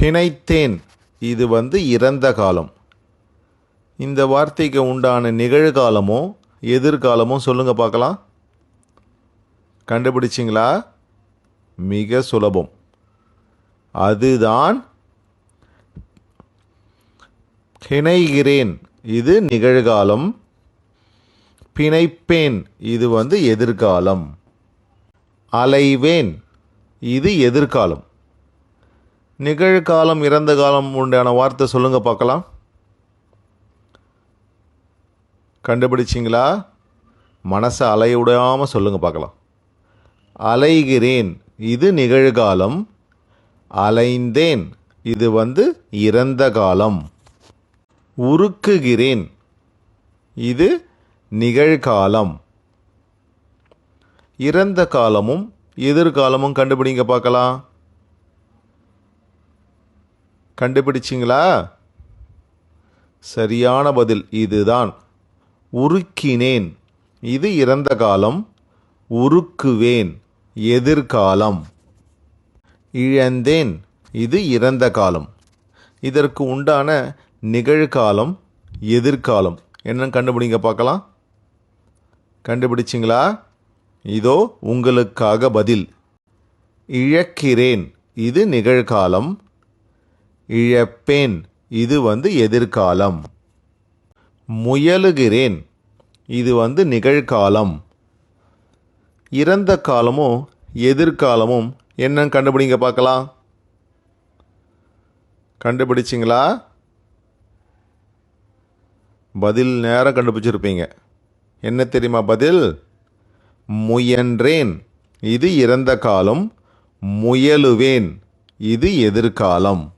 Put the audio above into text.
பிணைத்தேன். இது வந்து இறந்த காலம். இந்த வார்த்தைக்கு உண்டான நிகழ்காலமோ எதிர்காலமோ சொல்லுங்கள் பார்க்கலாம். கண்டுபிடிச்சிங்களா? மிக சுலபம். அதுதான் பிணைகிறேன். இது நிகழ்காலம். பிணைப்பேன். இது வந்து எதிர்காலம். அலைவேன். இது எதிர்காலம். நிகழ்காலம் இறந்த காலம் உண்டான வார்த்தை சொல்லுங்கள் பார்க்கலாம். கண்டுபிடிச்சிங்களா? மனசை அலைய விடாமல் சொல்லுங்கள் பார்க்கலாம். அலைகிறேன் இது நிகழ்காலம். அலைந்தேன் இது வந்து இறந்த காலம். உருக்குகிறேன் இது நிகழ்காலம். இறந்த காலமும் எதிர்காலமும் கண்டுபிடிங்க பார்க்கலாம். கண்டுபிடிச்சிங்களா? சரியான பதில் இதுதான். உருக்கினேன். இது இறந்த காலம். உருக்குவேன். எதிர்காலம். இழந்தேன். இது இறந்த காலம். இதற்கு உண்டான நிகழ்காலம் எதிர்காலம். என்னன்னு கண்டுபிடிங்க பார்க்கலாம். கண்டுபிடிச்சிங்களா? இதோ உங்களுக்காக பதில். இழக்கிறேன். இது நிகழ்காலம். இழப்பேன். இது வந்து எதிர்காலம். முயலுகிறேன். இது வந்து நிகழ்காலம். இறந்த காலமும் எதிர்காலமும் என்னன்னு கண்டுபிடிங்க பார்க்கலாம். கண்டுபிடிச்சிங்களா? பதில் நேரம் கண்டுபிடிச்சிருப்பீங்க. என்ன தெரியுமா பதில்? முயன்றேன். இது இறந்த காலம். முயலுவேன். இது எதிர்காலம்.